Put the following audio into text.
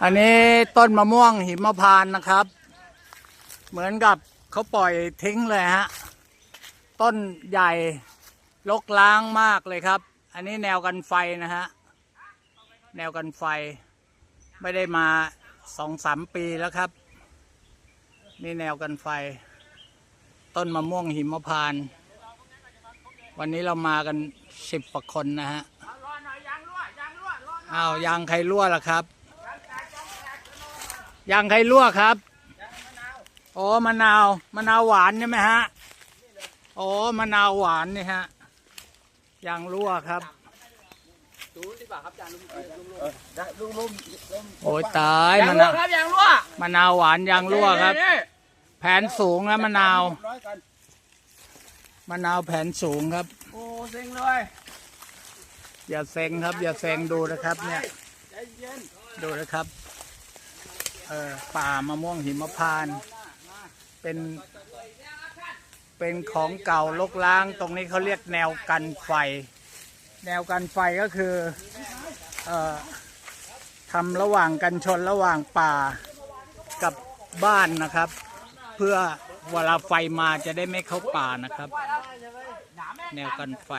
อันนี้ต้นมะม่วงหิมพานต์นะครับ เหมือนกับเขาปล่อยทิ้งเลยฮะ ต้นใหญ่ลกล้างมากเลยครับ อันนี้แนวกันไฟนะฮะ แนวกันไฟ ไม่ได้มาสองสามปีแล้วครับ นี่แนวกันไฟ ต้นมะม่วงหิมพานต์วันนี้เรามากันสิบกว่าคนนะฮะอ้าวยางใครรั่วล่ะครับ ยางใครรั่วครับโอ้มะนาวมะนาวหวานใช่ไหมฮะโอ้มะนาวหวานนี่ฮะยางรั่วครับดูดีกว่าครับจานลุงลุงได้ลุงลุงลุงโอ้ยตายยางมะรั่วนาวครับยางรั่วมะนาวหวานยางรั่วครับนี่แผนสูงนะมะนาวร้อยกันมะนาวแผนสูงครับ โอ้เซ็งเลย อย่าเซ็งครับ อย่าเซ็งดูนะครับเนี่ยใจเย็นดูนะครับเออ ป่ามะม่วงหิมพานต์เป็นเป็นของเก่าลกล้างตรงนี้เขาเรียกแนวกันไฟ แนวกันไฟก็คือเอ่อทำระหว่างกันชนระหว่างป่ากับบ้านนะครับ เพื่อเวลาไฟมาจะได้ไม่เข้าป่านะครับ แนวกันไฟ